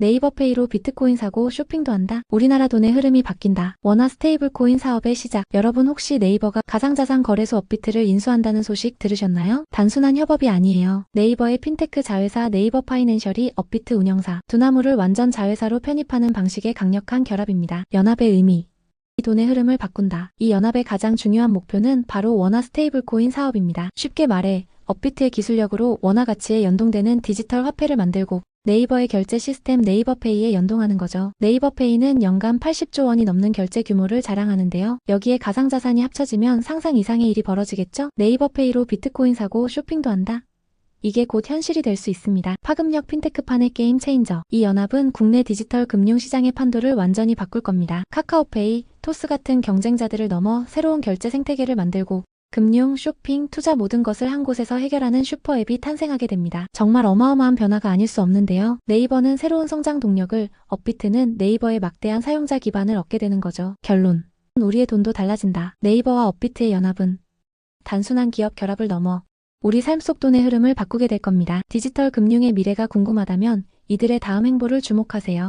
네이버 페이로 비트코인 사고 쇼핑도 한다. 우리나라 돈의 흐름이 바뀐다. 원화 스테이블 코인 사업의 시작. 여러분 혹시 네이버가 가상자산 거래소 업비트를 인수한다는 소식 들으셨나요? 단순한 협업이 아니에요. 네이버의 핀테크 자회사 네이버 파이낸셜이 업비트 운영사, 두나무를 완전 자회사로 편입하는 방식의 강력한 결합입니다. 연합의 의미. 이 돈의 흐름을 바꾼다. 이 연합의 가장 중요한 목표는 바로 원화 스테이블 코인 사업입니다. 쉽게 말해 업비트의 기술력으로 원화 가치에 연동되는 디지털 화폐를 만들고 네이버의 결제 시스템 네이버페이에 연동하는 거죠. 네이버페이는 연간 80조 원이 넘는 결제 규모를 자랑하는데요. 여기에 가상자산이 합쳐지면 상상 이상의 일이 벌어지겠죠? 네이버페이로 비트코인 사고 쇼핑도 한다. 이게 곧 현실이 될 수 있습니다. 파급력 핀테크판의 게임 체인저. 이 연합은 국내 디지털 금융 시장의 판도를 완전히 바꿀 겁니다. 카카오페이, 토스 같은 경쟁자들을 넘어 새로운 결제 생태계를 만들고 금융, 쇼핑, 투자 모든 것을 한 곳에서 해결하는 슈퍼앱이 탄생하게 됩니다. 정말 어마어마한 변화가 아닐 수 없는데요. 네이버는 새로운 성장 동력을, 업비트는 네이버의 막대한 사용자 기반을 얻게 되는 거죠. 결론. 우리의 돈도 달라진다. 네이버와 업비트의 연합은 단순한 기업 결합을 넘어 우리 삶 속 돈의 흐름을 바꾸게 될 겁니다. 디지털 금융의 미래가 궁금하다면 이들의 다음 행보를 주목하세요.